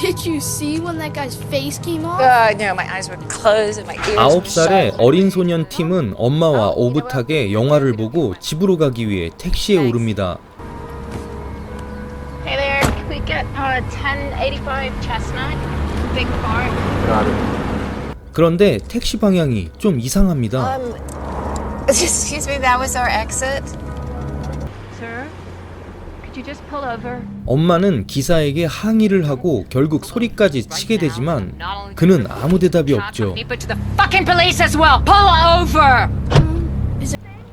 Did you see when that guy's face came off? Uh, no, my eyes were closed and my ears were 9살의 shut. 어린 소년 팀은 엄마와 오붓하게 영화를 보고 집으로 가기 위해 택시에 오릅니다. Hey there, can we get uh, 1085 Chestnut? Big car. 그런데 택시 방향이 좀 이상합니다. Um, excuse me, that was our exit. 엄마는 기사에게 항의를 하고 결국 소리까지 치게 되지만 그는 아무 대답이 없죠. But to the fucking police as well. Pull over.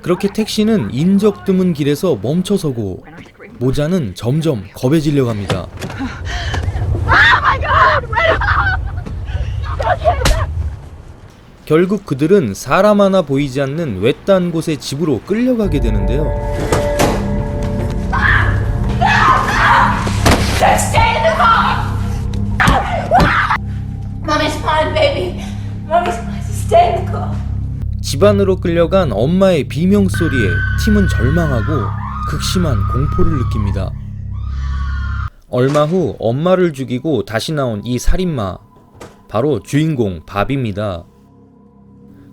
그렇게 택시는 인적 드문 길에서 멈춰서고 모자는 점점 겁에 질려 갑니다. 결국 그들은 사람 하나 보이지 않는 외딴 곳의 집으로 끌려가게 되는데요. 집안으로 끌려간 엄마의 비명 소리에 팀은 절망하고 극심한 공포를 느낍니다. 얼마 후 엄마를 죽이고 다시 나온 이 살인마 바로 주인공 밥입니다.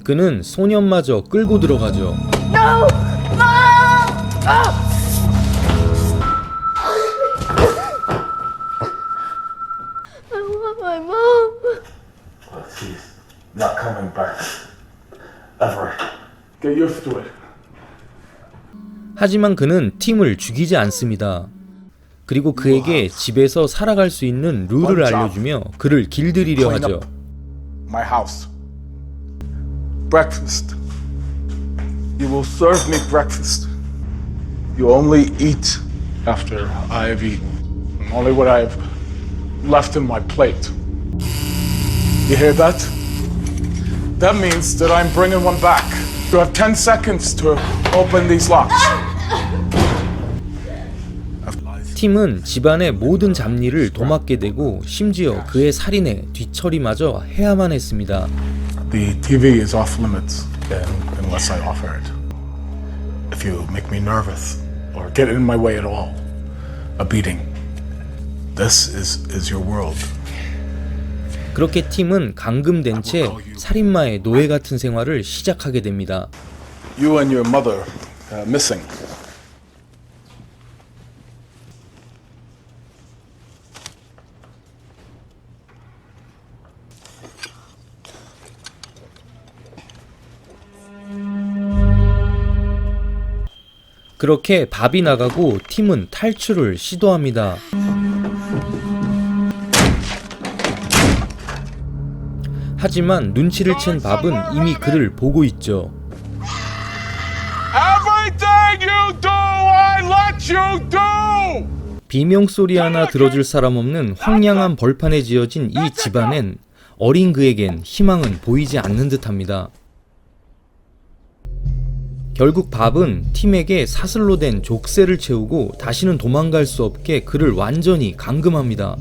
그는 소년마저 끌고 들어가죠. I Get used to it. 하지만 그는 팀을 죽이지 않습니다. 그리고 그에게 집에서 살아갈 수 있는 룰을 알려주며 그를 길들이려 하죠. My house. Breakfast. You will serve me breakfast. You only eat after I have eaten. And only what I have left in my plate. You hear that? That means that I'm bringing one back. You have 10 seconds to open these locks. 팀은 집안의 모든 잡일을 도맡게 되고 심지어 그의 살인에 뒤처리마저 해야만 했습니다. The TV is off limits un- unless I offer it. If you make me nervous or get in my way at all, a beating. This is, is your world. 그렇게 팀은 감금된 채 살인마의 노예 같은 생활을 시작하게 됩니다. You and your mother uh, missing. 그렇게 밥이 나가고 팀은 탈출을 시도합니다. 하지만 눈치를 챈 밥은 이미 그를 보고 있죠. Everything you do, I let you do! 비명 소리 하나 들어줄 사람 없는 황량한 벌판에 지어진 이 집안엔 어린 그에겐 희망은 보이지 않는 듯합니다. 결국 밥은 팀에게 사슬로 된 족쇄를 채우고 다시는 도망갈 수 없게 그를 완전히 감금합니다.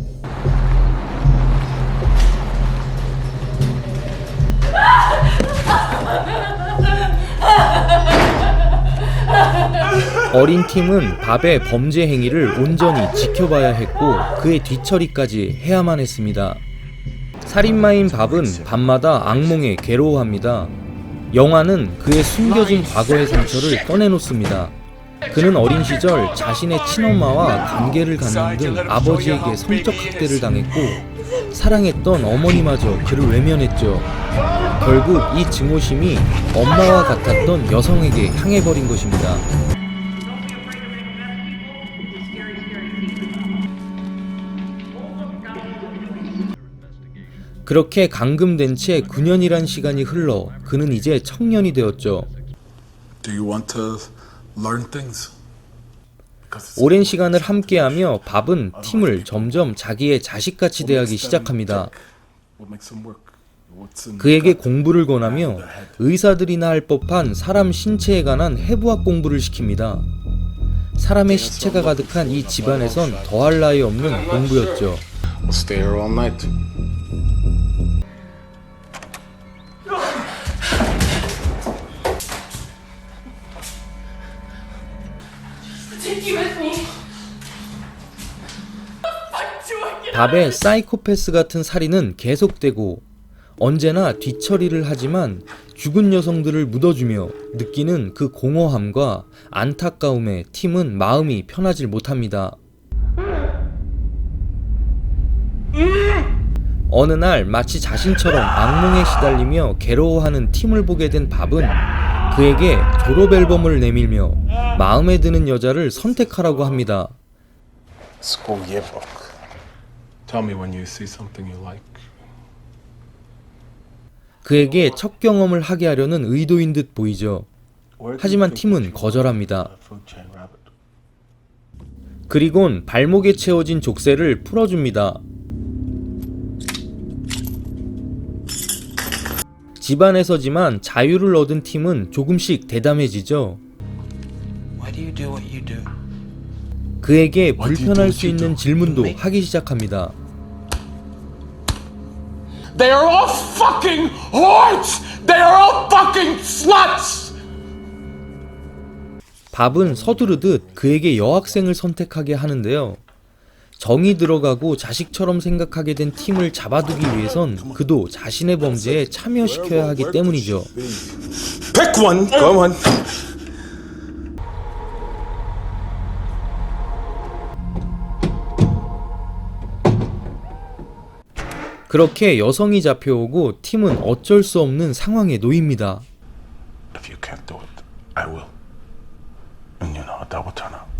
어린 팀은 밥의 범죄 행위를 온전히 지켜봐야 했고 그의 뒤처리까지 해야만 했습니다. 살인마인 밥은 밤마다 악몽에 괴로워합니다. 영화는 그의 숨겨진 과거의 상처를 꺼내놓습니다. 그는 어린 시절 자신의 친엄마와 관계를 갖는 등 아버지에게 성적 학대를 당했고 사랑했던 어머니마저 그를 외면했죠. 결국 이 증오심이 엄마와 같았던 여성에게 향해버린 것입니다. 그렇게 감금된 채 9년이란 시간이 흘러 그는 이제 청년이 되었죠. Do you want to learn things? 오랜 시간을 함께하며 밥은 팀을 점점 자기의 자식같이 대하기 시작합니다. 그에게 공부를 권하며 의사들이나 할 법한 사람 신체에 관한 해부학 공부를 시킵니다. 사람의 시체가 가득한 이 집안에선 더할 나위 없는 공부였죠. I get 밥의 사이코패스 같은 살인은 계속되고 언제나 뒤처리를 하지만 죽은 여성들을 묻어주며 느끼는 그 공허함과 안타까움에 팀은 마음이 편하질 못합니다. 어느 날 마치 자신처럼 악몽에 시달리며 괴로워하는 팀을 보게 된 밥은 그에게 졸업 앨범을 내밀며 마음에 드는 여자를 선택하라고 합니다. School yearbook. Tell me when you see something you like. 그에게 첫 경험을 하게 하려는 의도인 듯 보이죠. 하지만 팀은 거절합니다. 그리곤 발목에 채워진 족쇄를 풀어줍니다. 집안에서지만 자유를 얻은 팀은 조금씩 대담해지죠. Why do you do what you do? 그에게 불편할 수 있는? 질문도 하기 시작합니다. They are all fucking whores! They are all fucking sluts! 밥은 서두르듯 그에게 여학생을 선택하게 하는데요. 정이 들어가고 자식처럼 생각하게 된 팀을 잡아두기 위해선 그도 자신의 범죄에 참여시켜야 하기 때문이죠. Pick one. Go on. 그렇게 여성이 잡혀오고 팀은 어쩔 수 없는 상황에 놓입니다. If you can't do it, I will. And you know that will turn out.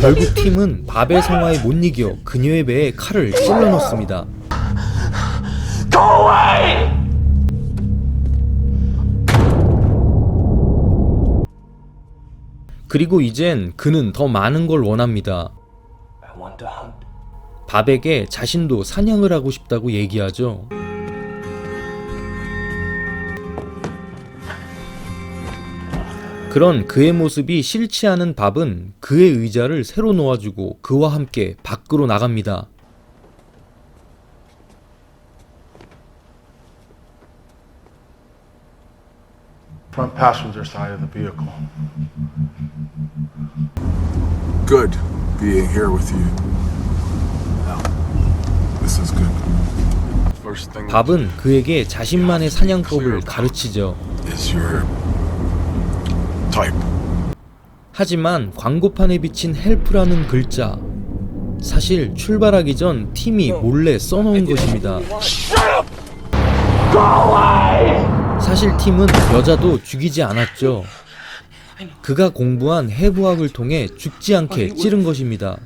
결국 팀은 밥의 성화에 못 이겨 그녀의 배에 칼을 찔러 넣습니다. 그리고 이젠 그는 더 많은 걸 원합니다. 밥에게 자신도 사냥을 하고 싶다고 얘기하죠. 그런 그의 모습이 싫지 않은 밥은 그의 의자를 새로 놓아주고 그와 함께 밖으로 나갑니다. Front passenger side of the vehicle. Good being here with you. Now, this is good. First thing 밥은 그에게 자신만의 사냥법을 가르치죠. is your type. 하지만 광고판에 비친 헬프라는 글자. 사실 출발하기 전 팀이 몰래 써놓은 것입니다. 사실 팀은 여자도 죽이지 않았죠. 그가 공부한 해부학을 통해 죽지 않게 찌른 것입니다.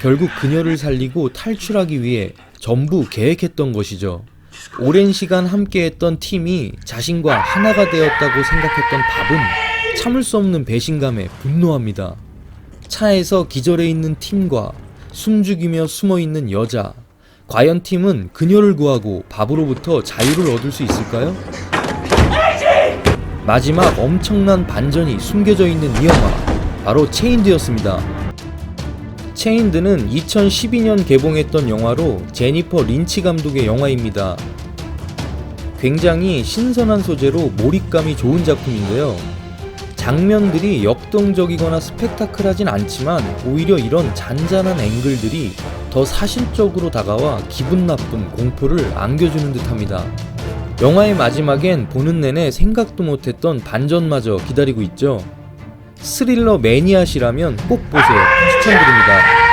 결국 그녀를 살리고 탈출하기 위해 전부 계획했던 것이죠. 오랜 시간 함께했던 팀이 자신과 하나가 되었다고 생각했던 밥은 참을 수 없는 배신감에 분노합니다. 차에서 기절해 있는 팀과 숨죽이며 숨어 있는 여자. 과연 팀은 그녀를 구하고 밥으로부터 자유를 얻을 수 있을까요? 마지막 엄청난 반전이 숨겨져 있는 이 영화 바로 체인드였습니다. 체인드는 2012년 개봉했던 영화로 제니퍼 린치 감독의 영화입니다. 굉장히 신선한 소재로 몰입감이 좋은 작품인데요. 장면들이 역동적이거나 스펙타클하진 않지만 오히려 이런 잔잔한 앵글들이 더 사실적으로 다가와 기분 나쁜 공포를 안겨주는 듯합니다. 영화의 마지막엔 보는 내내 생각도 못했던 반전마저 기다리고 있죠. 스릴러 매니아시라면 꼭 보세요. 추천드립니다.